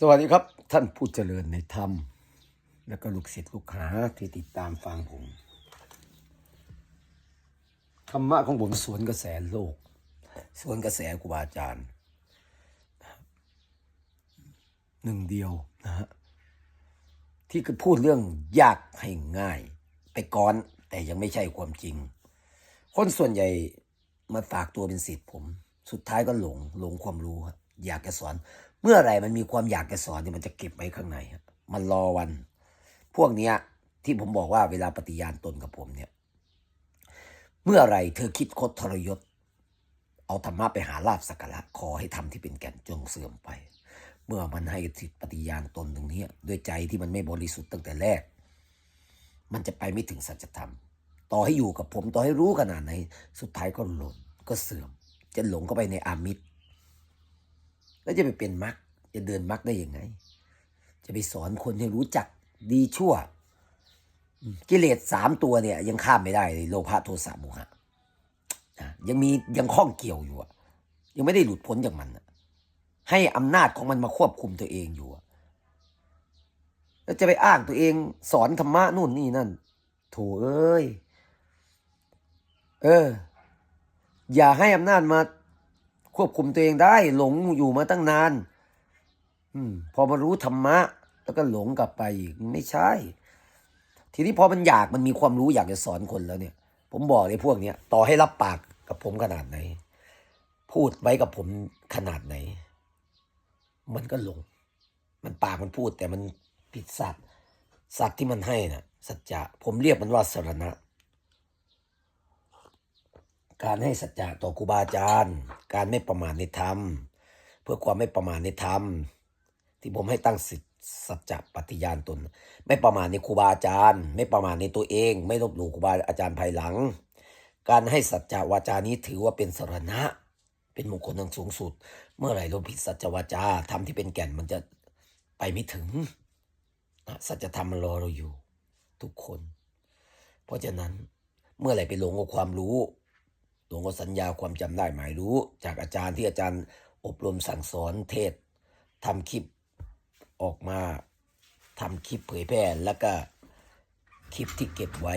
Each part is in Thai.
สวัสดีครับ ท่านผู้เจริญในธรรม และก็ลูกศิษย์ลูกหาที่ติดตามฟังผมธรรมะของผมสวนกระแสโลก สวนกระแสครูบาอาจารย์หนึ่งเดียวนะฮะที่คือพูดเรื่องยากให้ง่าย ไปก่อนแต่ยังไม่ใช่ความจริง คนส่วนใหญ่มาฝากตัวเป็นศิษย์ผม สุดท้ายก็หลงหลงความรู้อยากจะสอน เมื่อไหร่มันมีความอยากจะสอนเนี่ยมันจะเก็บไว้ข้างในครับมันรอวัน พวกเนี้ยที่ผมบอกว่าเวลาปฏิญาณตนกับผมเนี่ย เมื่อไรเธอคิดคดทรยศ เอาธรรมะไปหาลาบสักการะขอให้ทำที่เป็นแก่นจงเสื่อมไป เมื่อมันให้สิทธิปฏิญาณตนตรงนี้ด้วยใจที่มันไม่บริสุทธิ์ตั้งแต่แรก มันจะไปไม่ถึงสัจธรรม ต่อให้อยู่กับผมต่อให้รู้ขนาดไหน สุดท้ายก็หล่นก็เสื่อม จะหลงเข้าไปในอามิตร แล้วจะไปเป็นมรรคจะเดินมรรคได้ยังไง จะไปสอนคนให้รู้จักดีชั่ว กิเลสสามตัวเนี่ย ยังข้ามไม่ได้เลยโลภะโทสะโมหะยังมียังข้องเกี่ยวอยู่อะยังไม่ได้หลุดพ้นจากมันให้อำนาจของมันมาควบคุมตัวเองอยู่แล้วจะไปอ้างตัวเองสอนธรรมะนู่นนี่นั่นโถเอ้ย เออ อย่าให้อำนาจมา ควบคุมตัวเองได้ หลงอยู่มาตั้งนาน อืม พอมารู้ธรรมะ แล้วก็หลงกลับไปอีกไม่ใช่ ทีนี้พอมันอยากมันมีความรู้อยากจะสอนคนแล้วเนี่ย ผมบอกเลยพวกเนี้ยต่อให้รับปากกับผมขนาดไหน พูดไว้กับผมขนาดไหน มันก็หลง มันปากมันพูดแต่มันผิดสัตว์สัตว์ที่มันให้น่ะสัจจะผมเรียกมันว่าสรณะ การให้สัจจะต่อครูบาอาจารย์ การไม่ประมาทในธรรม เพื่อความไม่ประมาทในธรรม ที่ผมให้ตั้งสิทธิสัจจะปฏิญาณตน ไม่ประมาทในครูบาอาจารย์ ไม่ประมาทในตัวเอง ไม่ลบหลู่ครูบาอาจารย์ภายหลัง การให้สัจจะวาจานี้ถือว่าเป็นสรณะ เป็นมงคลทั้งสูงสุด เมื่อไหร่เราผิดสัจวาจาทำที่เป็นแก่นมันจะไปไม่ถึงนะสัจธรรมมันรอเราอยู่ ทุกคน เพราะฉะนั้นเมื่อไหร่ไปหลงกับความรู้ หลวงก็สัญญาความจำได้หมายรู้ จากอาจารย์ที่อาจารย์อบรมสั่งสอนเทศทำคลิปออกมาทำคลิปเผยแพร่แล้วก็คลิปที่เก็บไว้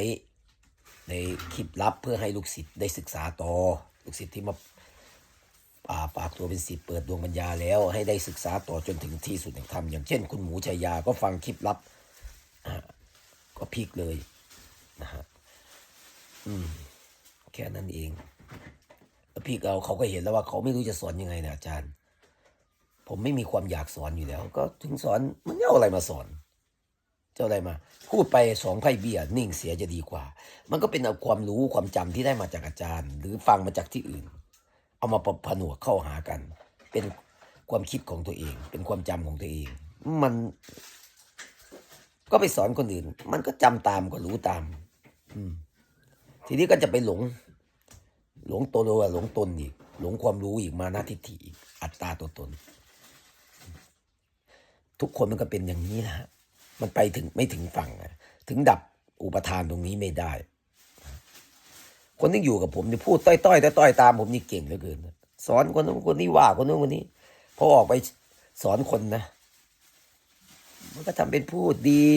ในคลิปลับเพื่อให้ลูกศิษย์ได้ศึกษาต่อ ลูกศิษย์ที่มาป่าฝากตัวเป็นศิษย์เปิดดวงปัญญาแล้ว ให้ได้ศึกษาต่อจนถึงที่สุดแห่งธรรมอย่างเช่น คุณหมูชัยยาก็ฟังคลิปลับก็พลิกเลยนะฮะอืมแค่นั้นเอง พี่เราเขาก็เห็นแล้วว่าเขาไม่รู้จะสอนยังไงนะอาจารย์ ผมไม่มีความอยากสอนอยู่แล้ว ก็ถึงสอนมันเอาอะไรมาสอนจะอาอะไรมาพูดไปสองไพ่เบี้ยนิ่งเสียจะดีกว่า มันก็เป็นเอาความรู้ความจำที่ได้มาจากอาจารย์ หรือฟังมาจากที่อื่น เอามาประผนวกเข้าหากัน เป็นความคิดของตัวเอง เป็นความจำของตัวเอง มันก็ไปสอนคนอื่น มันก็จำตามก็รู้ตาม อืมทีนี้ก็จะไปหลง หลงตัวหลงตนอีกหลงความรู้อีกมานาทิฏฐิอีกอัตตาตัวตน ทุกคนมันก็เป็นอย่างนี้นะมันไปถึงไม่ถึงฝั่งถึงดับอุปทานตรงนี้ไม่ได้ คนที่อยู่กับผมนี่พูดต้อยต้อยต้อยตามผมนี่เก่งเหลือเกินสอนคนนู้นคนนี้ว่าคนนู้นคนนี้พอออกไปสอนคนนะ มันก็ทำเป็นพูดดี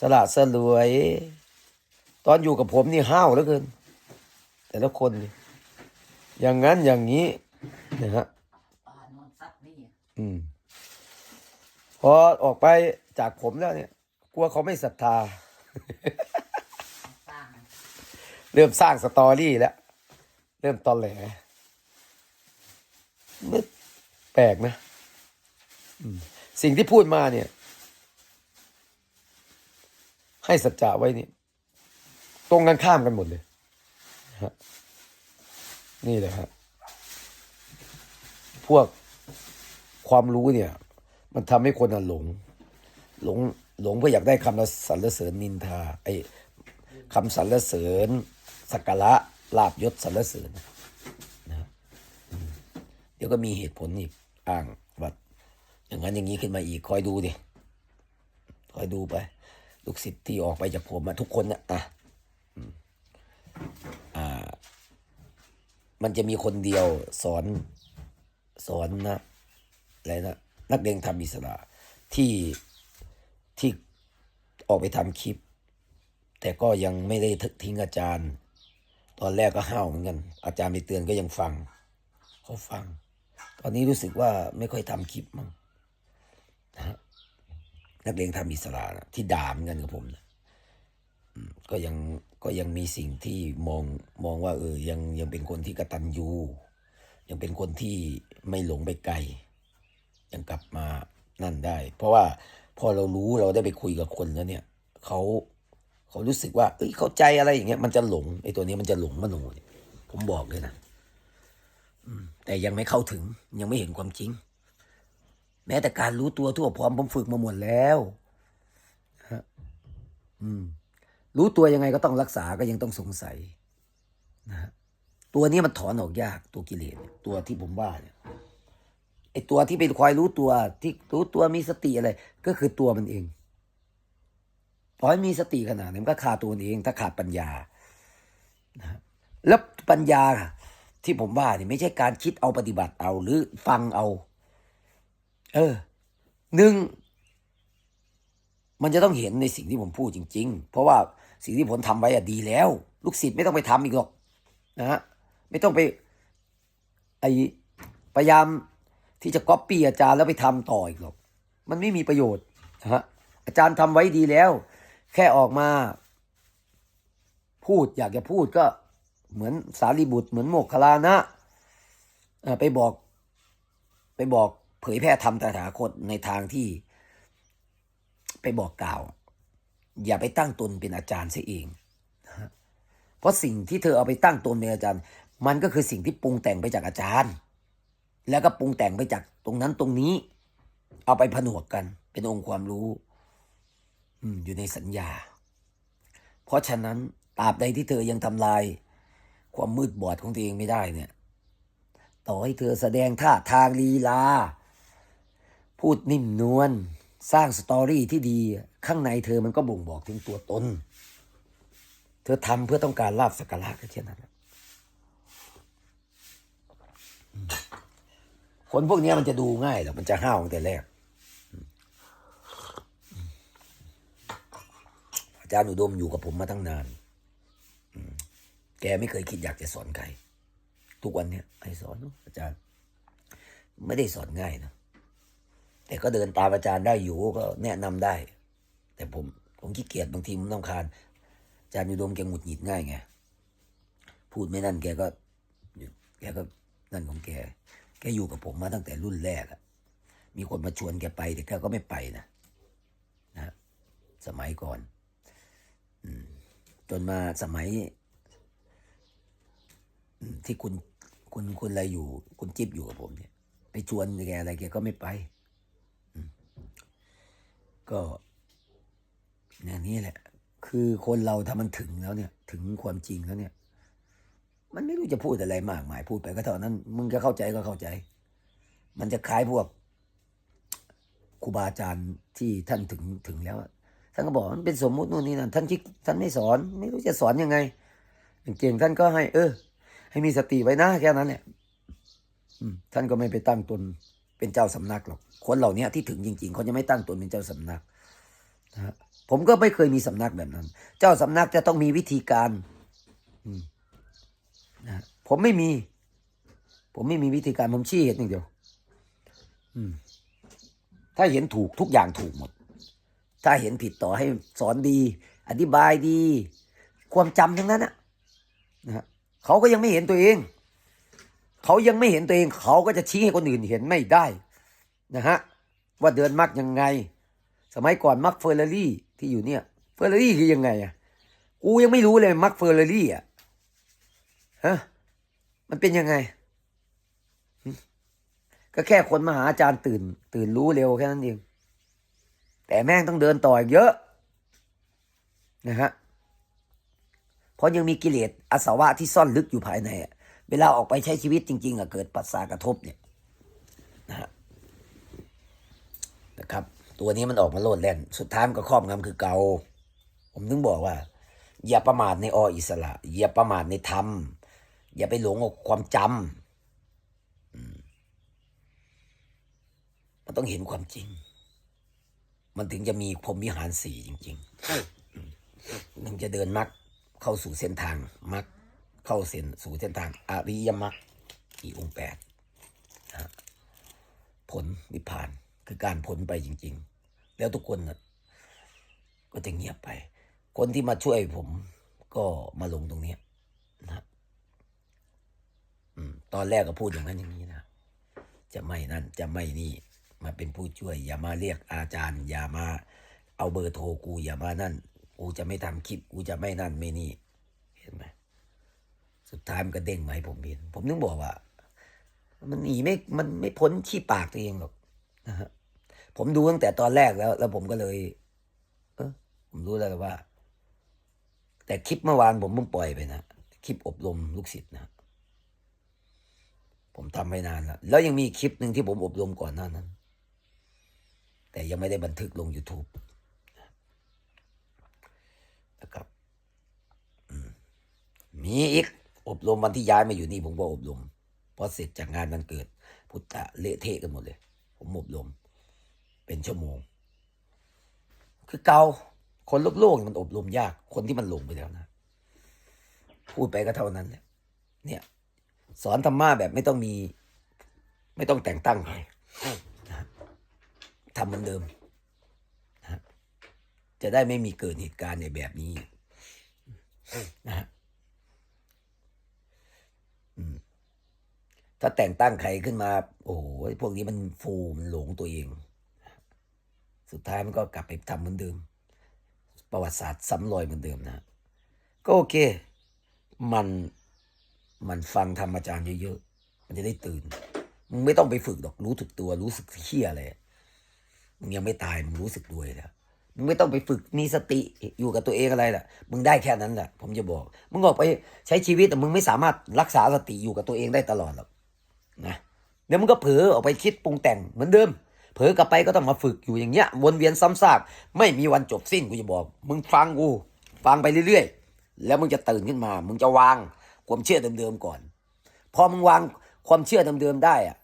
สละสลวย ตอนอยู่กับผมนี่ห้าวเหลือเกิน แต่ละคนนี่อย่างนั้นอย่างนี้นะฮะป่านอนซัดนี่อะอืมพอออกไปจากผมแล้วเนี่ย กลัวเขาไม่ศรัทธา เริ่มสร้างสตอรี่แล้ว เริ่มตอนแหลนึกแปลกนะสิ่งที่พูดมาเนี่ย ให้สัจจะไว้เนี่ย ตรงกันข้ามกันหมดเลย ฮะนี่เลยครับ พวกความรู้เนี่ย มันทำให้คนหลง หลงหลงเพื่ออยากได้คำสรรเสริญนินทาไอ้คำสรรเสริญสักการะลาบยศสรรเสริญนะเดี๋ยวก็มีเหตุผลอีกอ้างว่าอย่างนั้นอย่างนี้ขึ้นมาอีกคอยดูดิคอยดูไป ลูกศิษย์ที่ออกไปจากผมอะทุกคนนะอะอืมอ่า มันจะมีคนเดียวสอนสอนนะอะไรนะนักเรียนทำอิสระที่ที่ออกไปทำคลิป แต่ก็ยังไม่ได้ทิ้งอาจารย์ ตอนแรกก็ห้าวเหมือนกัน อาจารย์ไปเตือนก็ยังฟังเขาฟัง ตอนนี้รู้สึกว่าไม่ค่อยทำคลิปมั้งนะนักเรียนทำอิสระนะที่ด่าเหมือนกันกับผมนะอืม ก็ยังก็ยังมีสิ่งที่มองมองว่าเออยังยังเป็นคนที่กระตัญญูยังเป็นคนที่ไม่หลงไปไกล ยังกลับมานั่นได้ เพราะว่าพอเรารู้เราได้ไปคุยกับคนแล้วเนี่ยเขาเขารู้สึกว่า เอ้ยเข้าใจอะไรอย่างเงี้ยมันจะหลงไอ้ตัวนี้มันจะหลงมโนเนี่ยผมบอกเลยนะแต่ยังไม่เข้าถึงยังไม่เห็นความจริง แม้แต่การรู้ตัวทั่วพร้อมผมฝึกมาหมดแล้วฮะอืม รู้ตัวยังไงก็ต้องรักษาก็ยังต้องสงสัยนะฮะตัวนี้มันถอนออกยากตัวกิเลสตัวที่ผมว่าเนี่ยไอตัวที่เป็นคอยรู้ตัวที่รู้ตัวมีสติอะไร ก็คือตัวมันเองพอให้มีสติขนาดนี้มันก็ขาดตัวเอง ถ้าขาดปัญญานะแล้วปัญญาที่ผมว่าเนี่ยไม่ใช่การคิดเอาปฏิบัติเอาหรือฟังเอา เออหนึ่งมันจะต้องเห็นในสิ่งที่ผมพูดจริง ๆ เพราะว่า สิ่งที่ผมทำไว้อะดีแล้ว ลูกศิษย์ไม่ต้องไปทำอีกหรอกนะฮะไม่ต้องไปไอพยายามที่จะก๊อปปี้อาจารย์แล้วไปทำต่ออีกหรอก มันไม่มีประโยชน์นะฮะอาจารย์ทำไว้ดีแล้ว แค่ออกมา พูดอยากจะพูดก็เหมือนสารีบุตรเหมือนโมกขลานะไปบอก ไปบอกเผยแพร่ธรรมตถาคตในทางที่ ไปบอกกล่าว อย่าไปตั้งตนเป็นอาจารย์เสียเองนะเพราะสิ่งที่เธอเอาไปตั้งตนเป็นอาจารย์ มันก็คือสิ่งที่ปรุงแต่งไปจากอาจารย์ แล้วก็ปรุงแต่งไปจากตรงนั้นตรงนี้ เอาไปผนวกกันเป็นองค์ความรู้อืมอยู่ในสัญญา เพราะฉะนั้นตราบใดที่เธอยังทำลาย ความมืดบอดของตัวเองไม่ได้เนี่ย ต่อให้เธอแสดงท่าทางลีลา พูดนิ่มนวลสร้างสตอรี่ที่ดี ข้างในเธอมันก็บ่งบอกถึงตัวตน เธอทำเพื่อต้องการลาบสักการะก็เช่นนั้นคนพวกนี้มันจะดูง่ายหรอมันจะห้าวตั้งแต่แรก อาจารย์อุดมอยู่กับผมมาตั้งนาน แกไม่เคยคิดอยากจะสอนใคร ทุกวันเนี้ยให้สอนเนอะอาจารย์ ไม่ได้สอนง่ายนะ แต่ก็เดินตามอาจารย์ได้อยู่ก็แนะนำได้ แต่ผมผมขี้เกียจบางทีมันต้องคานอาจารย์อุดมแกหงุดหงิดง่ายไงพูดไม่นั่นแกก็แกก็นั่นของแก แกอยู่กับผมมาตั้งแต่รุ่นแรกอะมีคนมาชวนแกไปแต่แกก็ไม่ไปนะนะสมัยก่อนอืจนมาสมัยที่คุณคุณคุณอะไรอยู่ คุณจิ๊บอยู่กับผมเนี่ย ไปชวนแกอะไรแกก็ไม่ไปก็ อย่างนี้แหละ คือคนเราถ้ามันถึงแล้วเนี่ย ถึงความจริงแล้วเนี่ย มันไม่รู้จะพูดอะไรมากมายพูดไปก็เท่านั้น มึงจะเข้าใจก็เข้าใจ มันจะคล้ายพวกครูบาอาจารย์ที่ท่านถึงถึงแล้วท่านก็บอกมันเป็นสมมุตินู่นนี่นั่นท่านที่ท่านไม่สอน ไม่รู้จะสอนยังไงเก่งท่านก็ให้ เออ ให้มีสติไว้นะแค่นั้นเนี่ยท่านก็ไม่ไปตั้งตนเป็นเจ้าสำนักหรอกคนเหล่านี้ที่ถึงจริง ๆ เขาจะไม่ตั้งตนเป็นเจ้าสำนักนะฮะ ผมก็ไม่เคยมีสำนักแบบนั้น เจ้าสำนักจะต้องมีวิธีการนะผมไม่มี ผมไม่มีวิธีการผมชี้เห็นอย่างเดียวถ้าเห็นถูกทุกอย่างถูกหมด ถ้าเห็นผิดต่อให้สอนดี อธิบายดี ความจำทั้งนั้นนะนะฮะเขาก็ยังไม่เห็นตัวเอง เขายังไม่เห็นตัวเอง เขาก็จะชี้ให้คนอื่นเห็นไม่ได้ นะฮะ ว่าเดินมักยังไง สมัยก่อนมักเฟอร์รารี่ ที่อยู่เนี่ยเฟอร์รารี่คือยังไงอะกูยังไม่รู้เลยมักเฟอร์รารี่อะฮะมันเป็นยังไง ก็แค่คนมาหาอาจารย์ตื่น ตื่นรู้เร็วแค่นั้นเองแต่แม่งต้องเดินต่ออีกเยอะนะฮะเพราะยังมีกิเลสอาสวะที่ซ่อนลึกอยู่ภายในอะเวลาออกไปใช้ชีวิตจริง ๆอะเกิดปัสสากระทบเนี่ยนะฮะนะครับ ตัวนี้มันออกมาโลดแล่น สุดท้ายมันก็ครอบงำคือเกา ผมถึงบอกว่า อย่าประมาทในออิสระ อย่าประมาทในธรรม อย่าไปหลงกับความจำมันต้องเห็นความจริง มันถึงจะมีพรหมวิหารสี่จริงๆมันจะเดินมรรคเข้าสู่เส้นทางมรรคเข้าเส้นสู่เส้นทางอริยมรรคที่องแปดผลนิพพาน คือการผลไปจริง ๆ แล้วทุกคนนะก็จะเงียบไป คนที่มาช่วยผมก็มาลงตรงนี้นะตอนแรกก็พูดอย่างนั้นอย่างนี้นะ จะไม่นั่นจะไม่นี่ มาเป็นผู้ช่วย อย่ามาเรียกอาจารย์ อย่ามา เอาเบอร์โทรกู อย่ามานั่น กูจะไม่ทำคลิป กูจะไม่นั่นไม่นี่ เห็นไหมสุดท้ายมันก็เด้งมาให้ผมเห็นผมนึกบอกว่า มันหนีไม่ มันไม่พ้นขี้ปากตัวเองหรอก นะฮะผมดูตั้งแต่ตอนแรกแล้ว แล้วผมก็เลย เออผมรู้แล้วว่า แต่คลิปเมื่อวานผมเพิ่งปล่อยไปนะคลิปอบรมลูกศิษย์นะผมทำไปนานแล้วแล้วยังมีคลิปหนึ่งที่ผมอบรมก่อนหน้านั้น แต่ยังไม่ได้บันทึกลง YouTube นะครับมมีอีกอบรมวันที่ย้ายมาอยู่นี่ผมก็อบรมพอเสร็จจากงานมันเกิด พุทธะเละเทะกันหมดเลย ผมอบรมเป็นชั่วโมง คือเกาคนโลกโลกมันอบรมยาก คนที่มันหลงไปแล้วนะ พูดไปก็เท่านั้นแหละเนี่ย สอนธรรมะแบบไม่ต้องมี ไม่ต้องแต่งตั้งใครนะทำเหมือนเดิมนะจะได้ไม่มีเกิดเหตุการณ์ในแบบนี้นะฮะอืม ถ้าแต่งตั้งใครขึ้นมา โอ้โหพวกนี้มันฟูมันหลงตัวเอง สุดท้ายมันก็กลับไปทำเหมือนเดิม ประวัติศาสตร์ซ้ำรอยเหมือนเดิมนะ ก็โอเค มันมันฟังธรรมอาจารย์เยอะๆ มันจะได้ตื่น มึงไม่ต้องไปฝึกหรอกรู้ถึกตัวรู้สึกเฮี้ยอะไรมึงยังไม่ตายมึงรู้สึกด้วยแล้วมึงไม่ต้องไปฝึกมีสติอยู่กับตัวเองอะไรล่ะ มึงได้แค่นั้นแหละผมจะบอก มึงออกไปใช้ชีวิตแต่มึงไม่สามารถรักษาสติอยู่กับตัวเองได้ตลอดหรอก นะเดี๋ยวมึงก็เผลอออกไปคิดปรุงแต่งเหมือนเดิม เผลอกลับไปก็ต้องมาฝึกอยู่อย่างเงี้ยวนเวียนซ้ำซากไม่มีวันจบสิ้นกูจะบอก มึงฟังกูฟังไปเรื่อยๆ แล้วมึงจะตื่นขึ้นมา มึงจะวางความเชื่อเดิมๆก่อน พอมึงวางความเชื่อเดิมๆได้อะ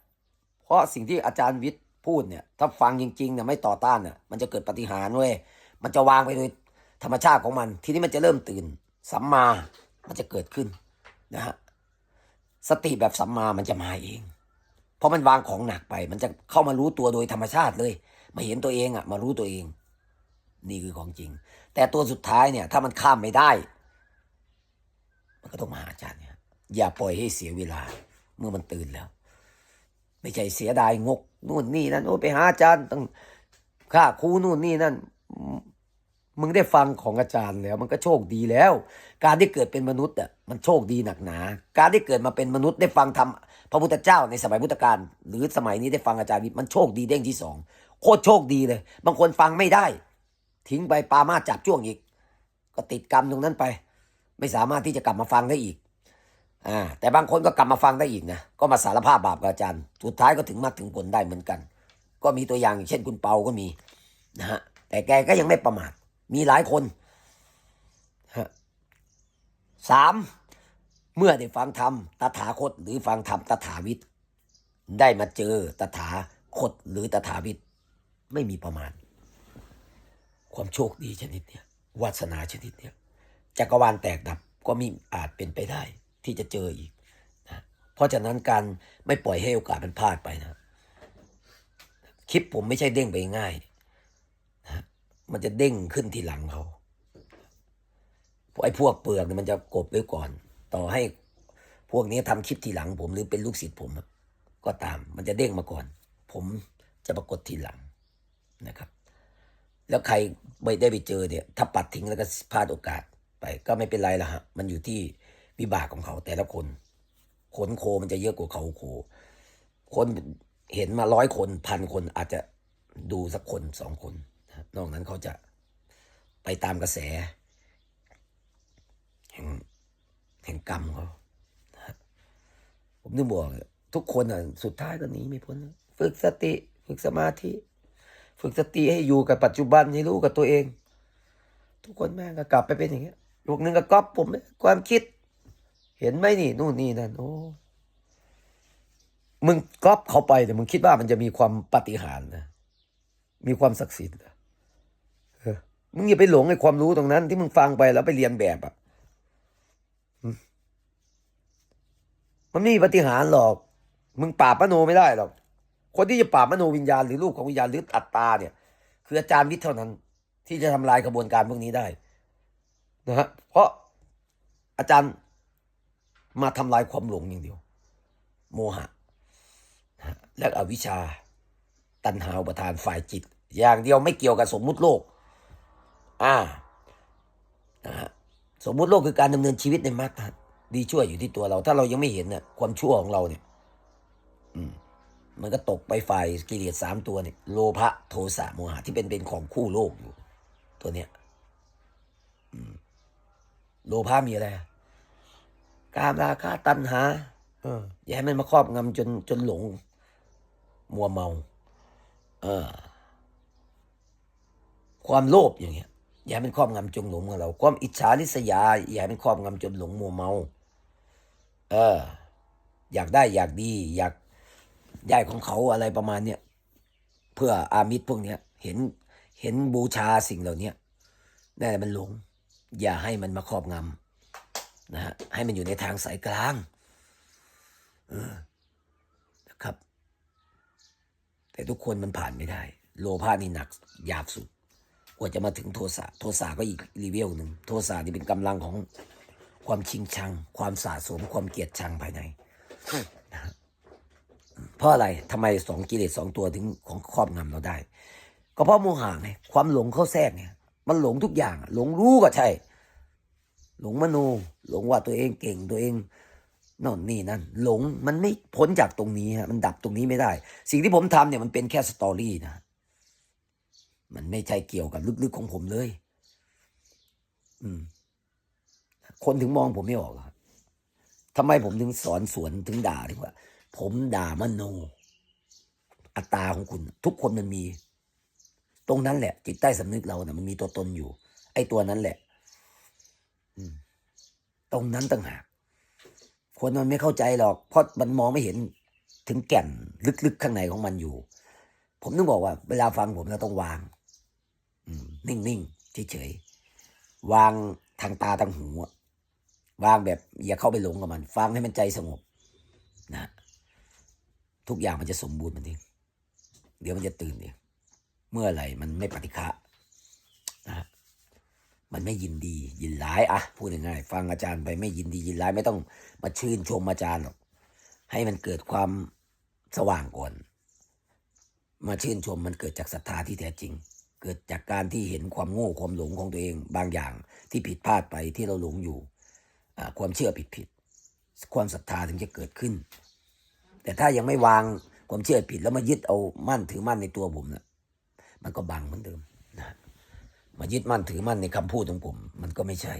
เพราะสิ่งที่อาจารย์วิทย์พูดเนี่ย ถ้าฟังจริงๆเนี่ยไม่ต่อต้านเนี่ยมันจะเกิดปฏิหารเว้ยมันจะวางไปโดยธรรมชาติของมัน ทีนี้มันจะเริ่มตื่นสัมมา มันจะเกิดขึ้นนะฮะ สติแบบสัมมามันจะมาเอง เพราะมันวางของหนักไป มันจะเข้ามารู้ตัวโดยธรรมชาติเลย มาเห็นตัวเองอะมารู้ตัวเอง นี่คือของจริง แต่ตัวสุดท้ายเนี่ย ถ้ามันข้ามไม่ได้ มันก็ต้องมาหาอาจารย์เนี่ยอย่าปล่อยให้เสียเวลา เมื่อมันตื่นแล้ว ไม่ใช่เสียดายงกนู่นนี่นั่นโอ้ไปหาอาจารย์ต้องค่าครูนู่นนี่นั่นมึงได้ฟังของอาจารย์แล้ว มันก็โชคดีแล้ว การที่เกิดเป็นมนุษย์อะมันโชคดีหนักหนา การที่เกิดมาเป็นมนุษย์ได้ฟังธรรมพระพุทธเจ้าในสมัยพุทธกาลหรือสมัยนี้ได้ฟังอาจารย์วิทย์มันโชคดีเด้งที่สองโคตรโชคดีเลย บางคนฟังไม่ได้ ทิ้งไปปามาจับจ้วงอีก ก็ติดกรรมตรงนั้นไป ไม่สามารถที่จะกลับมาฟังได้อีกอ่าแต่บางคนก็กลับมาฟังได้อีกนะก็มาสารภาพบาปกับอาจารย์ สุดท้ายก็ถึงมรรคถึงผลได้เหมือนกัน ก็มีตัวอย่างอย่างเช่นคุณเปาก็มีนะฮะแต่แกก็ยังไม่ประมาทมีหลายคน สามเมื่อได้ฟังธรรมตถาคตหรือฟังธรรมตถาวิทย์ได้มาเจอตถาคตหรือตถาวิทย์ไม่มีประมาณ ความโชคดีชนิดเนี้ยวาสนาชนิดเนี้ยจักรวาลแตกดับก็มีอาจเป็นไปได้ ที่จะเจออีกนะเพราะฉะนั้นการไม่ปล่อยให้โอกาสมันพลาดไปนะ คลิปผมไม่ใช่เด้งไปง่ายนะมันจะเด้งขึ้นทีหลังเขา ไอ้พวกเปลือกเนี่ยมันจะกบไว้ก่อน ต่อให้พวกนี้ทำคลิปทีหลังผมหรือเป็นลูกศิษย์ผม ก็ตามมันจะเด้งมาก่อน ผมจะปรากฏทีหลังนะครับ แล้วใครไม่ได้ไปเจอเนี่ย ถ้าปัดทิ้งแล้วก็พลาดโอกาสไป ก็ไม่เป็นไรละฮะมันอยู่ที่วิบากของเขาแต่ละคน ขนโคมันจะเยอะกว่าเขาโค คนเห็นมาร้อยคนพันคนอาจจะดูสักคนสองคน นอกนั้นเขาจะไปตามกระแส ห่งแห่งกรรมเขานะผมนึกบอกทุกคนอะสุดท้ายก็หนีไม่พ้น ฝึกสติ ฝึกสมาธิ ฝึกสติให้อยู่กับปัจจุบันให้รู้กับตัวเอง ทุกคนแม่งก็กลับไปเป็นอย่างเงี้ยลูกหนึ่งก็ก๊อปผมความคิด เห็นไหมนี่นู่นนี่นั่นโอ้มึงก๊อปเขาไปแต่มึงคิดว่ามันจะมีความปฏิหารนะมีความศักดิ์สิทธิ์มึงอย่าไปหลงไอ้ความรู้ตรงนั้น ที่มึงฟังไปแล้วไปเรียนแบบอะอืม มันไม่มีปฏิหารหรอก มึงปราบมโนไม่ได้หรอก คนที่จะปราบมโนวิญญาณหรือรูปของวิญญาณหรืออัตตาเนี่ย คืออาจารย์วิทย์เท่านั้น ที่จะทำลายกระบวนการพวกนี้ได้นะฮะเพราะอาจารย์มาทำลายความหลงอย่างเดียว โมหะและอวิชชา ตัณหาอุปทานฝ่ายจิต อย่างเดียวไม่เกี่ยวกับสมมุติโลก อ่านะฮะสมมุติโลกคือการดำเนินชีวิตในมรรค ดีชั่วอยู่ที่ตัวเรา ถ้าเรายังไม่เห็นเนี่ยความชั่วของเราเนี่ยอืมมันก็ตกไปฝ่ายกิเลสสามตัวเนี่ยโลภะโทสะโมหะที่เป็นเป็นของคู่โลกอยู่ ตัวเนี้ยอืมโลภะมีอะไรกามราคะตัณหาเอออย่าให้มันมาครอบงำจนจนหลง มัวเมา เออ ความโลภอย่างเงี้ย อย่าให้มันครอบงำจนหลงกับเรา ความอิจฉาริษยา อย่าให้มันครอบงำจนหลงมัวเมา เออ อยากได้อยากดี อยากได้ของเขาอะไรประมาณเนี้ยเพื่ออามิตรพวกเนี้ย เห็นเห็นบูชาสิ่งเหล่านี้นั่นแหละมันหลง อย่าให้มันมาครอบงำนะฮะให้มันอยู่ในทางสายกลางเออนะครับ แต่ทุกคนมันผ่านไม่ได้ โลภะนี่หนักหยาบสุด กว่าจะมาถึงโทสะ โทสะก็อีกรีเวลหนึ่ง โทสะนี่เป็นกำลังของ ความชิงชัง ความสะสม ความเกลียดชังภายในนะฮะเพราะอะไรทำไมสองกิเลสสองตัวถึงของครอบงำเราได้ ก็เพราะโมหะไงความหลงเข้าแทรกไงมันหลงทุกอย่างอะหลงรู้ก็ใช่ หลงมโนหลงว่าตัวเองเก่งตัวเองโน่นนี่นั่นหลงมันไม่พ้นจากตรงนี้ฮะมันดับตรงนี้ไม่ได้ สิ่งที่ผมทำเนี่ยมันเป็นแค่สตอรี่นะมันไม่ใช่เกี่ยวกับลึกๆของผมเลย อืม คนถึงมองผมไม่ออกครับทำไมผมถึงสอนสวนถึงด่าดีกว่า ผมด่ามโน อัตตาของคุณ ทุกคนมันมี ตรงนั้นแหละ จิตใต้สำนึกเราเนี่ยมันมีตัวตนอยู่ ไอ้ตัวนั้นแหละตรงนั้นต่างหากคนมันไม่เข้าใจหรอก เพราะมันมองไม่เห็นถึงแก่นลึกๆข้างในของมันอยู่ ผมต้องบอกว่า เวลาฟังผมเราต้องวาง นิ่งๆเฉยๆวางทางตาทางหูอะ วางแบบอย่าเข้าไปหลงกับมัน ฟังให้มันใจสงบนะทุกอย่างมันจะสมบูรณ์มันเองเดี๋ยวมันจะตื่นเองเมื่อไหร่มันไม่ปฏิฆะนะมันไม่ยินดียินร้ายอะพูดง่ายๆฟังอาจารย์ไปไม่ยินดียินร้ายไม่ต้องมาชื่นชมอาจารย์หรอกให้มันเกิดความสว่างก่อน มาชื่นชมมันเกิดจากศรัทธาที่แท้จริง เกิดจากการที่เห็นความโง่ความหลงของตัวเอง บางอย่างที่ผิดพลาดไปที่เราหลงอยู่ ความเชื่อผิดผิดๆความศรัทธาถึงจะเกิดขึ้น แต่ถ้ายังไม่วางความเชื่อผิดแล้วมายึดเอามั่นถือมั่นในตัวผมนะมันก็บังเหมือนเดิมนะมายึดมั่นถือมั่นในคำพูดของผม มันก็ไม่ใช่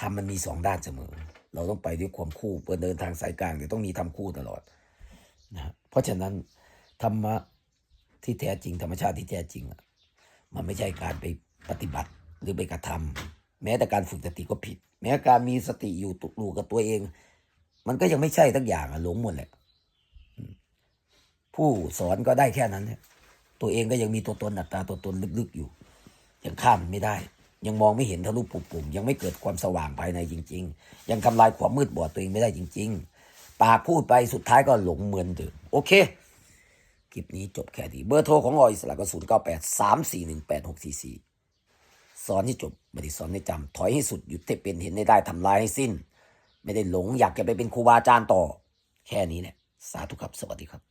ทำมันมีสองด้านเสมอ เราต้องไปด้วยความคู่เพื่อเดินทางสายกลางเดี๋ยวต้องมีทำคู่ตลอดนะเพราะฉะนั้นธรรมะที่แท้จริงธรรมชาติที่แท้จริงอะมันไม่ใช่การไปปฏิบัติหรือไปกระทำ แม้แต่การฝึกสติก็ผิด แม้การมีสติอยู่ตุลูกับตัวเอง มันก็ยังไม่ใช่ทั้งอย่างอะหลงหมดแหละผู้สอนก็ได้แค่นั้นเนี่ยตัวเองก็ยังมีตัวตนอัตตาตัวตนลึกๆอยู่ยังข้ามไม่ได้ ยังมองไม่เห็นทะลุปุบปุ่มยังไม่เกิดความสว่างภายในจริง ๆ ยังทำลายความมืดบอดตัวเองไม่ได้จริง ๆ ปากพูดไปสุดท้ายก็หลงเหมือนเดิมโอเคคลิปนี้จบแค่นี้เบอร์โทรของออิสระก็ศูนย์เก้าแปดสามสี่หนึ่งแปดหกสี่สี่ สอนให้จบไม่ได้สอนให้จำถอยให้สุดหยุดให้เป็นเห็นให้ได้ทำลายให้สิ้น ไม่ได้หลงอยากจะไปเป็นครูบาอาจารย์ต่อ แค่นี้แหละสาธุครับสวัสดีครับ